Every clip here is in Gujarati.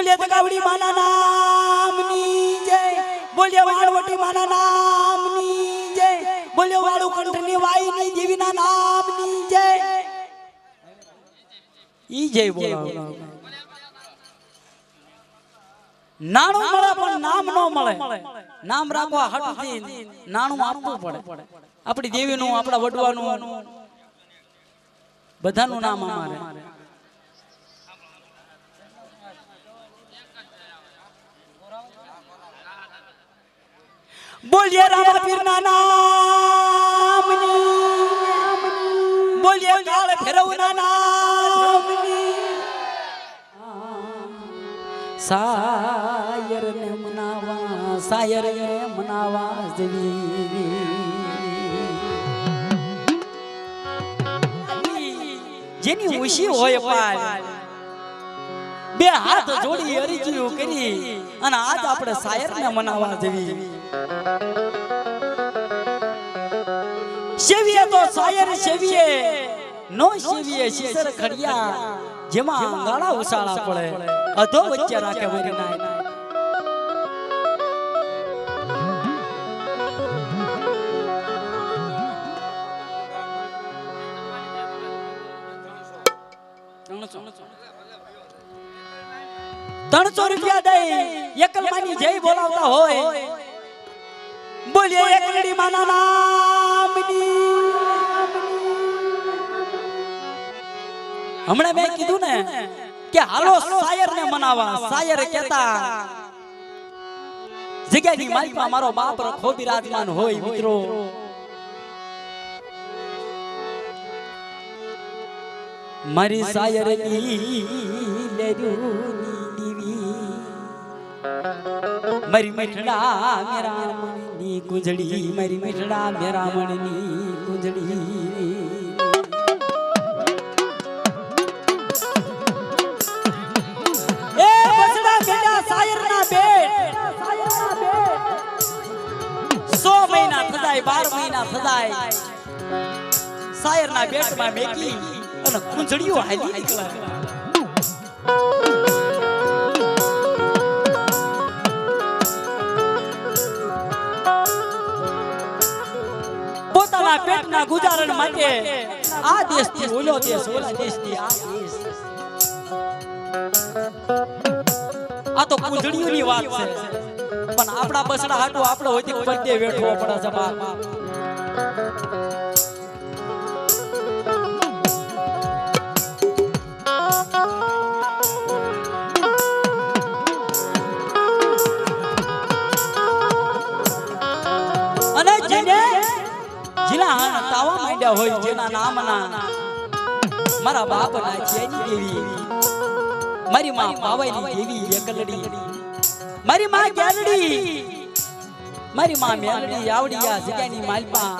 બોલે તગાવડી માના નામની જય. બોલે વાળવટી માના નામની જય. બોલે વાળુ કંઠની વાઈની દેવીના નામની જય. ઈ જય બોલાવો. નાણું મળે પણ નામ ન મળે. નામ રાખવા હટતી નાણું આપવું પડે. આપણી દેવીનું આપણા વડવાનું. બધાનું નામ અમારે. બોલીએ રામા પીરના નામની બોલીએ કાળ ભૈરવના નામની સાયર ને મનાવા સાયર ને મનાવા જવી. જેની ઉશી હોય પાલ બે હાથ જોડી અરજીઓ કરી અને આજ આપણે સાયર ને મનાવા જવી. સેવીએ તો સાયર સેવીએ. નો સેવીએ શેસર ખડિયા. જેમાં અંગાળા ઉસાળા પડે. અધો વચ્ચે રાખે વરી નાય ત્રણસો રૂપિયા દઈ. એકલમાની જય બોલાવતા હોય. બોલીએ એકલડી માના નામની. હમણાં મેં કીધું ને કે હાલો શાયર ને મનાવા, શાયર કહેતા, જગ્યાની માલિકમાં મારો બાપ રખો બિરાજમાન હોય, મિત્રો. મારી સાયરની લેરુની દીવી મારી મીઠડા મેરા મણની કુંજડી મારી મીઠડા મેરા મણની કુંજડી બાર મહિના થજાય સાયરના બેટમાં મેકી અને કુંજડીઓ હાલી નીકળે. પેટના ગુજારણ માટે. આ દેશથી ઓલો દેશ, ઓલા દેશથી આ દેશ. આ તો કુંજડીઓની વાત છે. પણ આપણા બસડા હાટુ આપણો હોય પડદે વેઠવો પડે છે બાપ જીલા હાના તાવા માંડ્યા હોય જેના નામના મારા બાપના જેની દેવી. મારી માં પાવાની દેવી એકલડી મારી માં ગેલડી મારી માં મેલડી આવડી આ જગ્યાની માલપા.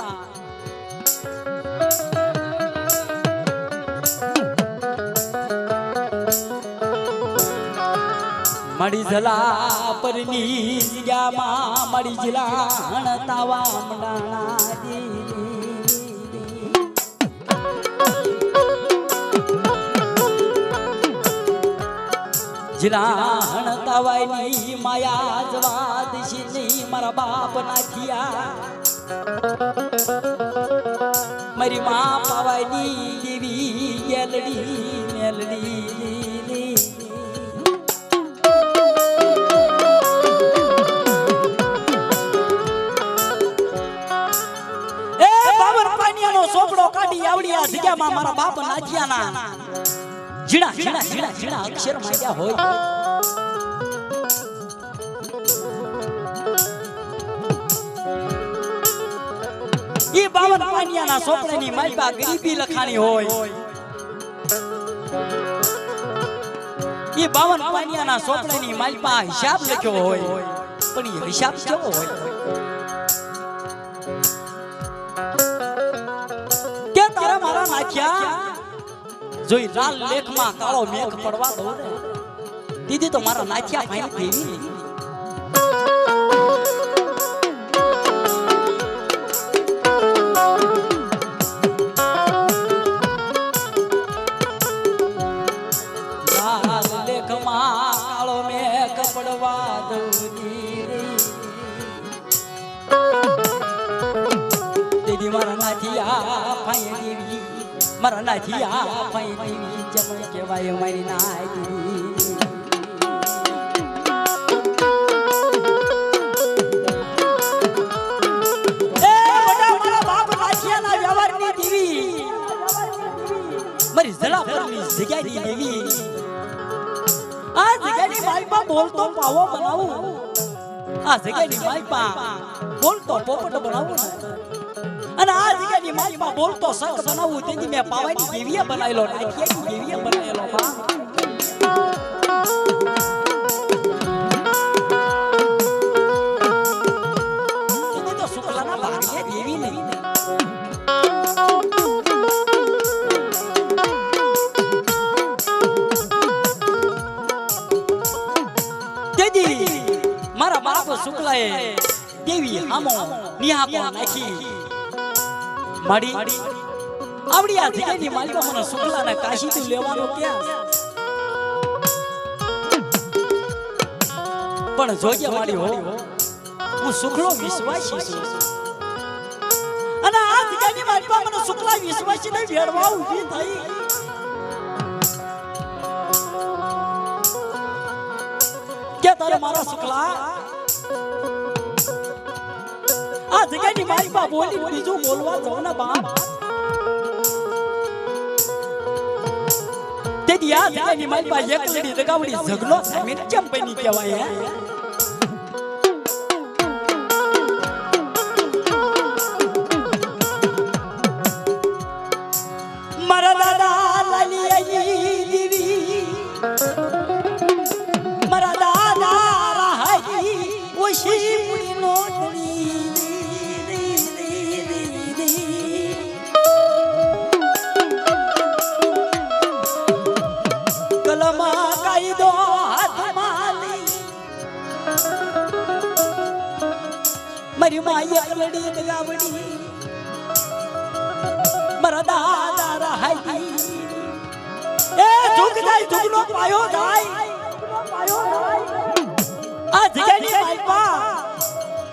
મળી જલા પરની જગ્યામાં મળી જલા તાવા મંડાણા જીરાણ તવાયની માયા જવાદ શીની મારા બાપ નાખિયા મારી મા પાવાયની દેવી ગેલડી મેલડી સોપડો કાઢી આવડી આ જગ્યામાં મારા બાપ નાખિયાના ઝીણા જીણા જીણા જીણા અક્ષર માંડ્યા હોય. ઈ બાવન પાનિયાના સોપડાની માલપા ગરીબી લખાણી હોય. ઈ બાવન પાનિયાના સોપડાની માલપા હિસાબ લખ્યો હોય. પણ ઈ હિસાબ કેવો હોય? કે તારા મારા નાખ્યા? જોઈ લાલ લેખમાં કાળો મેઘ પડવા દઉં ને દીદી તો મારા નાથિયા ભાઈ દેવી મારા નાથી આ ભાઈ દેવી જમણ કહેવાય મારી મોટા મારા જલા પરની જગ્યાની દેવી આ જગ્યાની માલપા બોલતો પોપટ બનાવું અને આ જગ્યાની માલપા બોલતો શંખ બનાવું તેથી મેં પાવાની દેવીએ બનાવેલો નાથિયાની દેવીએ બનાવેલો મારા બાપ શુક્લાએ દેવી હામો નિહાકો નાખી. માડી, આવડી આ જગ્યાની માલિકા મને શુક્લાને કાશી થી લેવાનો ક્યાં? પણ જોજે માડી હો, હું શુક્લો વિશ્વાસી છું. અને આ જગ્યાની માલિકા મને શુક્લા વિશ્વાસી ને વેડવા ઊભી થઈ. કે તારે મારા શુક્લા આ જગ્યાની મારી બા બોલી, બીજું બોલવા જાઉં ને બાપ તેથી આ જગ્યાની મારી બા એક લડી દગાવડી ઝઘડો સામે કેમ બની કહેવાય, હે. એકલડી મારા દાદા રાહી એ ઝુક જાય ઝુકનો પાયો જાય. આ જગ્યાની માલપા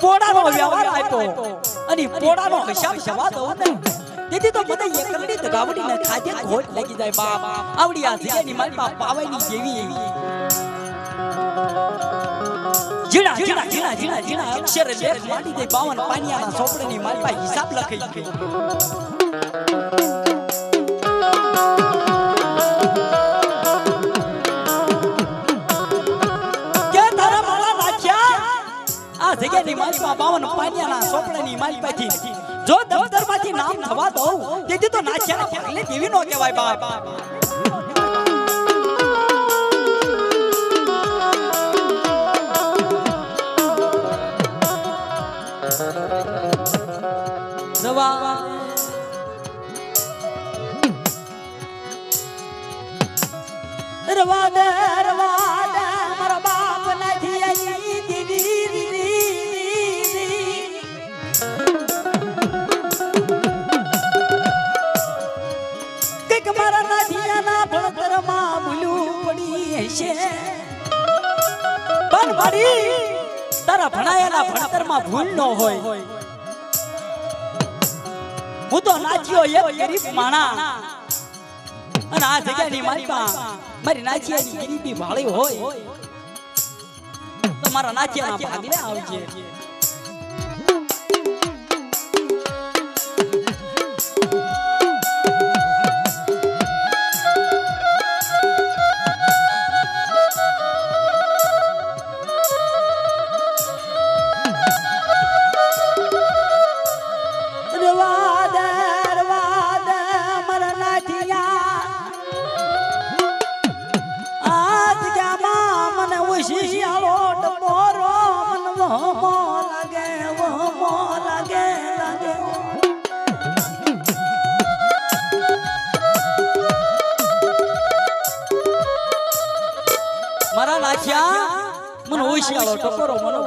પોડાનો વ્યવહાર આપ્યો. અને પોડાનો હિસાબ જવા દો ને. તેથી તો મને એકલડી દગાવડી ને ખાધે ખોટ લાગી જાય બાપ. આવડી આ જગ્યાની માલપા પાવાની જેવી જીણા જીણા જીણા જીણા, અક્ષરે લેખ માંડી દે બાવન પાનિયાના સોપડાની માલપા હિસાબ લખી જગ્યાની મારી પા બાવન મારી નામ થવા દઉં, તેથી તો નાખ્યા ભાગલે દેવી નો કહેવાય બાપ? કંઈક મારા નાધિયાના ભણતરમાં ભૂલું પડી હશે. પણ મારી તારા ભણાયેલા ભણતરમાં ભૂલ ન હોય. હું તો નાચ્યો એક ગરીબ માણા અને આ જગ્યાની મારી મારી નાચિયાની ગરીબી ભાળી હોય. તો મારા નાચિયાના ભાગલે આવજે. વહમો લાગે મારા નાખ્યા મને હોશિયાળો ટકોરો મને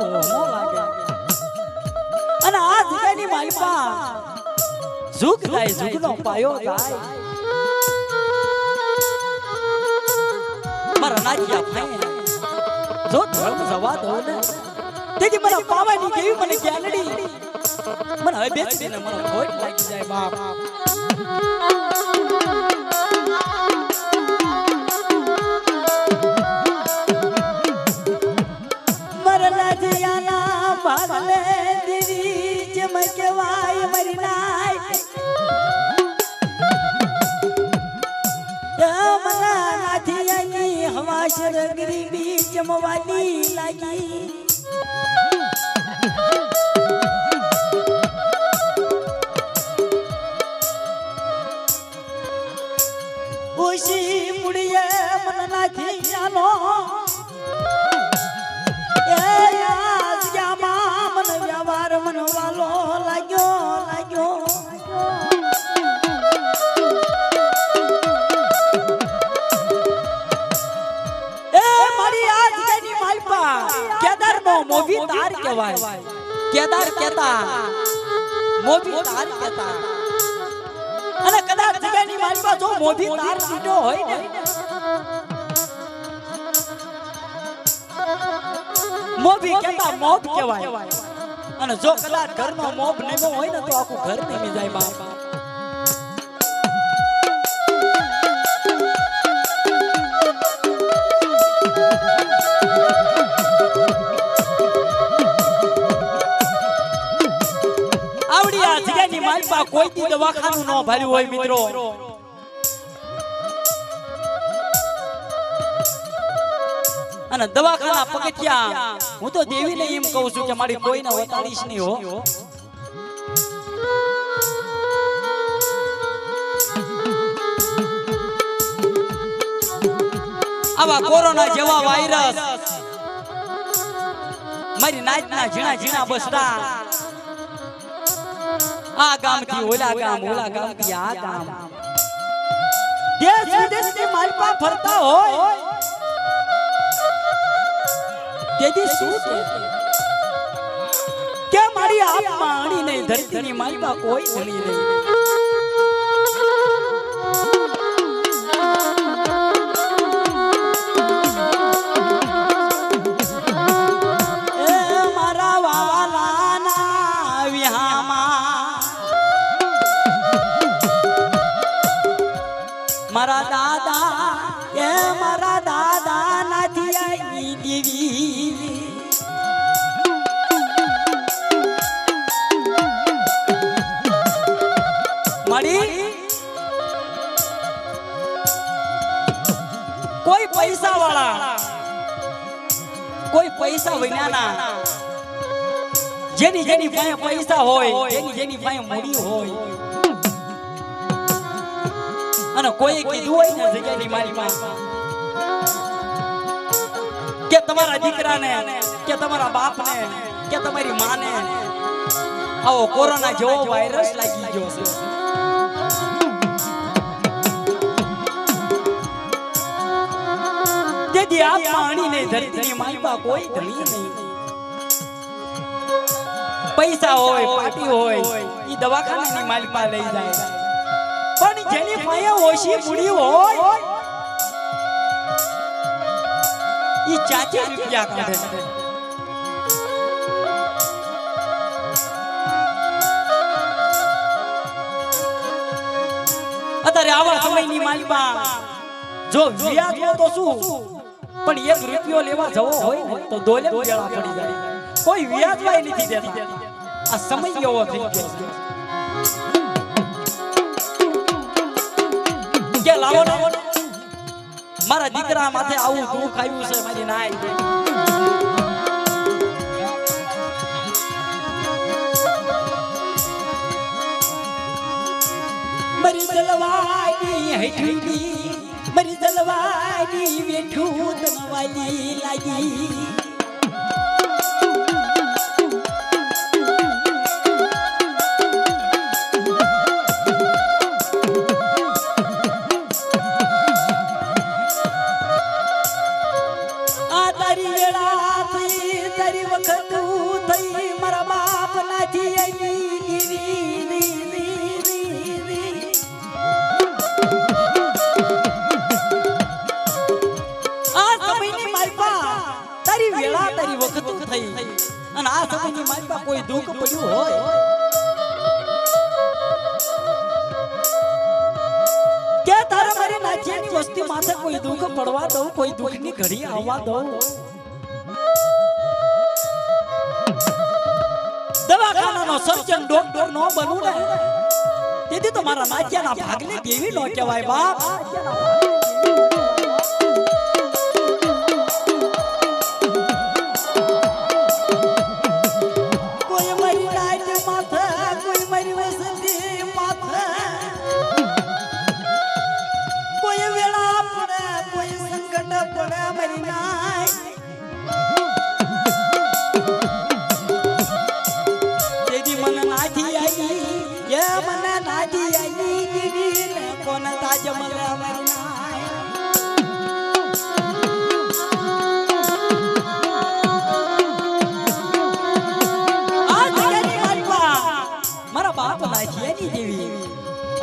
અને આ જગ્યાની માલપા ઝુક થાય ઝુકનો પાયો થાય મારા નાચિયા ભાઈ, જો ધર્મ જવા દો ને. તેથી મારા પાવાની જેવી મને ગ્યાલડી મને હવે બેસી દેને મને ખોટ લાગી જાય બાપ. મરલા જયાના ભાલે દીરી જેમ કેવાય મરી નાય. હવા શર ગરીબી જમવાની લાગી. મોભી તાર કહેવાય. કેદાર કેતા મોભી તાર કેતા અને કદાચ જગ્યાની માલપા જો મોભી તાર લીધો હોય ને, મોભી કેતા મોભ કહેવાય. અને જો કદાચ ઘરનો મોભ નેમો હોય ને, તો આખું ઘર નેમી જાય બાપ. જગ્યાની કોઈ દી દવાખાનું ન ભર્યું હોય મિત્રો. અને દવાખાના પગથિયા હું તો દેવીને એમ કહું છું કે મારી કોઈને વતાડીશ નહીં હો. આવા કોરોના જેવા વાયરસ. મારી નાચના ઝીણા ઝીણા બસડા. આ ગામથી ઓલા ગામ ઓલા ગામથી આ ગામ દેશ વિદેશથી માલપા ફરતા હોય તેથી શું છે કે મારી આપ માણી નહીં ધરતી ની માલપા કોઈ ધણી નહીં મારા દાદા, એ મારા દાદા નાથી આવી દેવી મળી? કોઈ પૈસા વાળા કોઈ પૈસા વિનાના? જેની જેની પાસે પૈસા હોય, જેની જેની પાસે મળી હોય અને કોઈ કીધું હોય ને જગ્યાની મારી માં કે તમારા દીકરાને કે તમારા બાપને કે તમારી માને. આવો કોરોના જેવો વાયરસ લાગી ગયો. છે તેથી આ પાણી ને ધરતીની માલપા કોઈ ધણી નહીં. પૈસા હોય પાટી હોય એ દવાખાનાની માલપા લઈ જાય. જેની પાસે ઓછી મૂડી હોય, ઈ ચાચી રૂપિયા કાઢે અત્યારે આવા સમયની માલિકા, જો વ્યાજ તો શું? પણ એક રૂપિયો લેવા જવો હોય તો દોલે વેળા પડી જાય. કોઈ વ્યાજ વાય નથી દેતા. આ સમય એવો થઈ ગયો કે લાવો લાવો મારા દીકરા માથે આવું દુઃખ આવ્યું છે, મારી નાય મરી જલવાની હેઠી મરી જલવાની વેઠું તમવાલી લાગી. વેળા તારી વખત થઈ. અને આ સમયની માલપા કોઈ દુઃખ પડ્યું હોય. કે તારે મારી નાચિયાની વસ્તી માથે કોઈ દુઃખ પડવા દઉં, કોઈ દુઃખની ઘડી આવવા દઉં? દવાખાનાનો સર્જન ડોક્ટર નો બનવું ને તેથી તો મારા નાચિયાના ભાગને દેવી નો કહેવાય બાપ?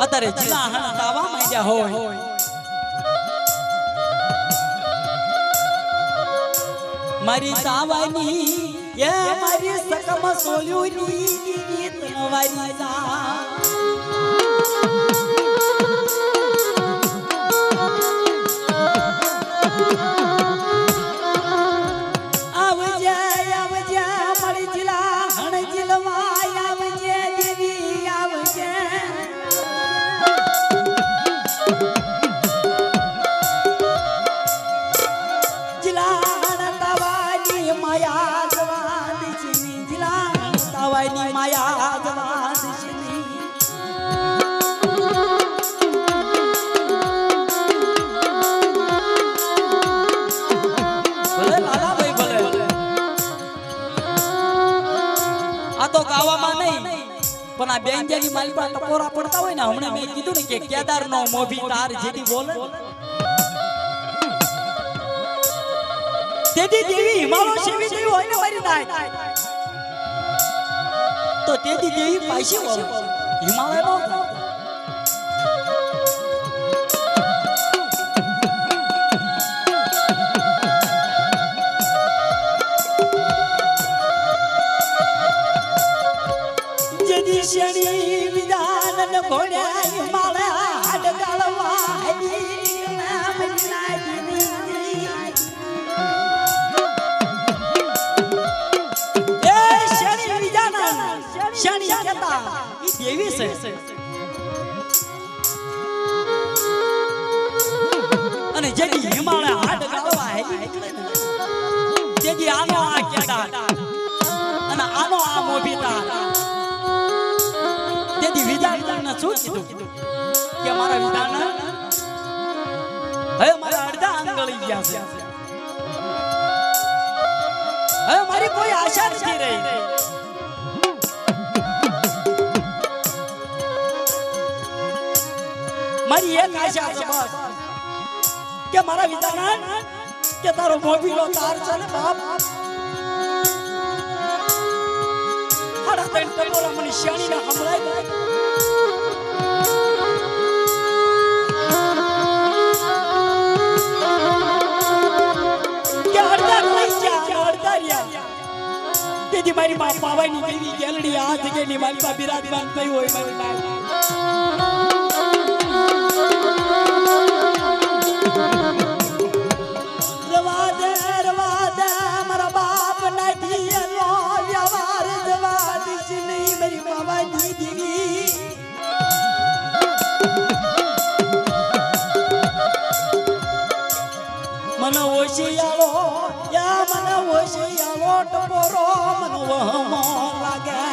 અત્યારે જીના હાણા તાવા માંડ્યા હોય. મારી તાવાની, એ મારી સકમ સોલ્યુની ગીત નવારી જા. મેં કીધું ને કે કેદાર નો મોભી તાર જેથી બોલે. તેથી દેવી હિમાલય સેવી દેવી હોય ને મારી નાય. તો તેથી દેવી પાછી બોલે હિમાલય નો છે અને જેની હિમાલય હાડ ગાળવા હે નીકળે આનો આ કહેતા અને આનો આ મોભીતા તેથી વિધાનને શું કીધું? કે મારા વિધાન હવે મારા અડધા આંગળી ગયા છે. હવે મારી કોઈ આશા નથી રહી. મારી એક આશા છે બસ. કે મારા વિધાન કે તારો મોભીલો તાર છે ને બાપ. હાડા ત્રણ ટકોરા મને લઈ ગયા અને તેથી મારી માં પાવાની દેવી ગેલડી આ જગ્યાની મારી બિરાજમાન થઈ હોય મારી માં મને ઓશિયાળો યા મને ઓશિયાળો ટપોરો મને વહમો લાગે.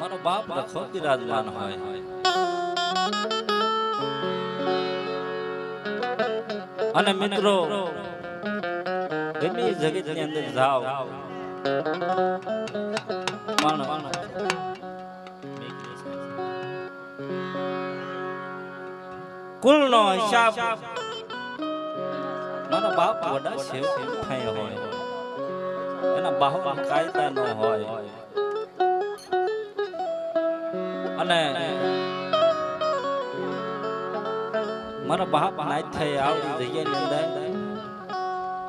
મારો બાપ લખો બિરાજમાન હોય અને મિત્રો ગમે એ જગતની અંદર જાઓ પણ કુલનો હિસાબ મારા બાપ વડા સેવ થયા હોય એના બાહુ કાયદા ન હોય અને મારા બાપ નાચ થઈ આવડી જગ્યાની અંદર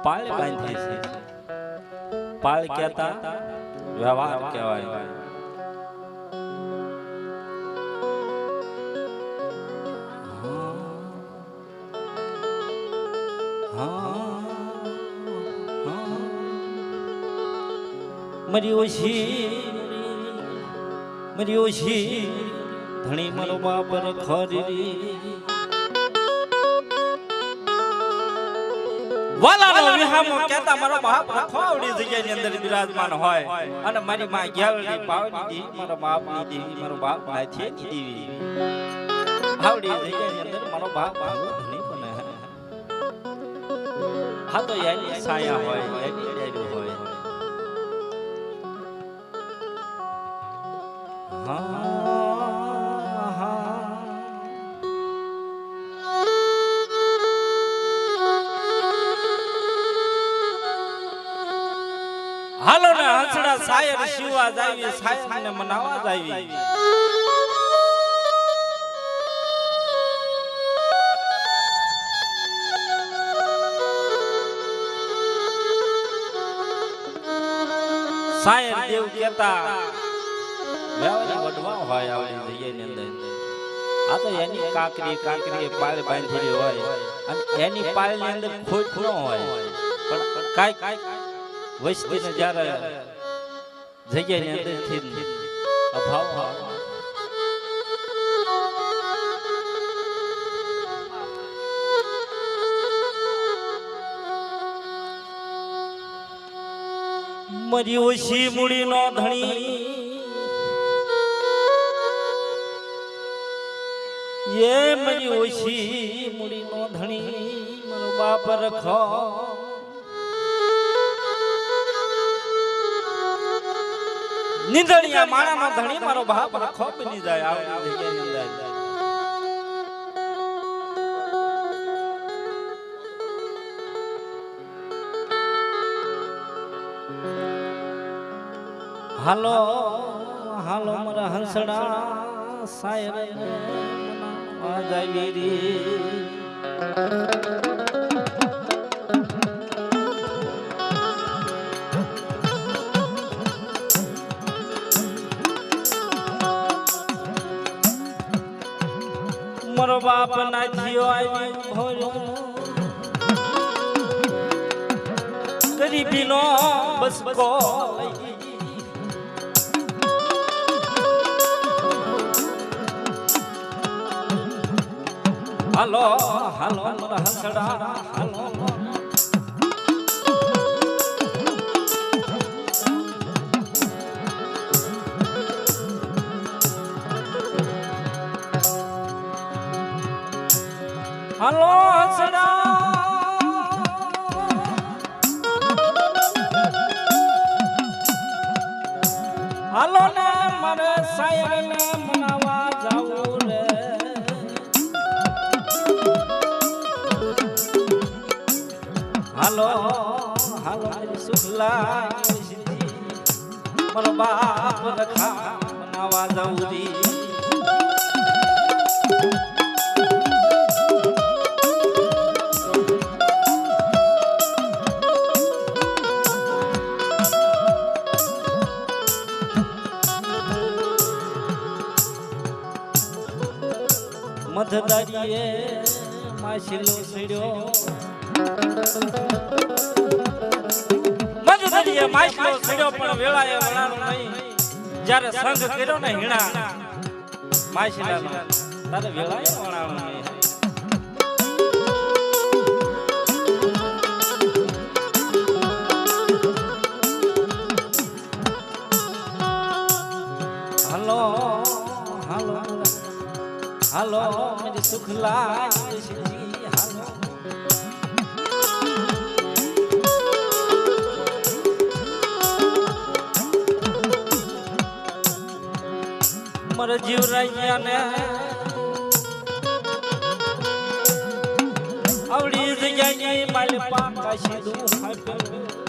પાળ બાંધી છે. પાળ કહેતા વ્યવહાર કહેવાય. મરી ઓછી મરી ઓછી ધણી મારો બાપ ખરી. વાલાનો વિહામો કહેતા મારો બાપ રખવાવડી જગ્યાની અંદર બિરાજમાન હોય. અને મારી માં ગ્યાવડી પાવડી દેવી મારો બાપની દેવી મારો બાપ નાથે ની દેવી આવડી જગ્યાની અંદર મારો બાપ ભાગો ધણી બને. હા તો એની છાયા હોય એની હાલો ને હંસડા સાયર શિવા જાવી સાયર ને મનાવા જાવી. સાયર દેવ કેતા વેવારી વડવા હોય આવડી ને અંદર. આ તો એની કાકરી કાકરી પાળ બાંધેલી હોય. અને એની પાળની અંદર ખોટ ન હોય. પણ કાંઈક વસ્તીને જ્યારે જગ્યાની અંદરથી અભાવ હોય. મરી ઓછી મૂડી નો ધણી? એ મર્યો ઓછી મૂડી નો ધણી? મારો બાપ રખો. નિંદણિયા માણા નો ધણી મારો બાપ રખો બની જાય આવડી જગ્યાની અંદર હાલો હાલો મારા હંસડા સાયર જાય રી મારો જીવાની ભોર્યો ગરીબી નો બસ કોઈ હાલો હાલો હસડા હાલો. હાલો હંસડા હાલો ને મારે સાયર ને મનાવા જાવું રે હાલો હાલો સુખલા મારો બાપ રખા બનાવા જાઉં રી જ્યારે સંગ કર્યો ને હીણા માછીલાનો તારે વેળાએ વળાનો નહીં હાલો હાલો મર જીવરાયા ને. આવડી જગ્યાએ માલ પાકા સીધું ફાટ્યું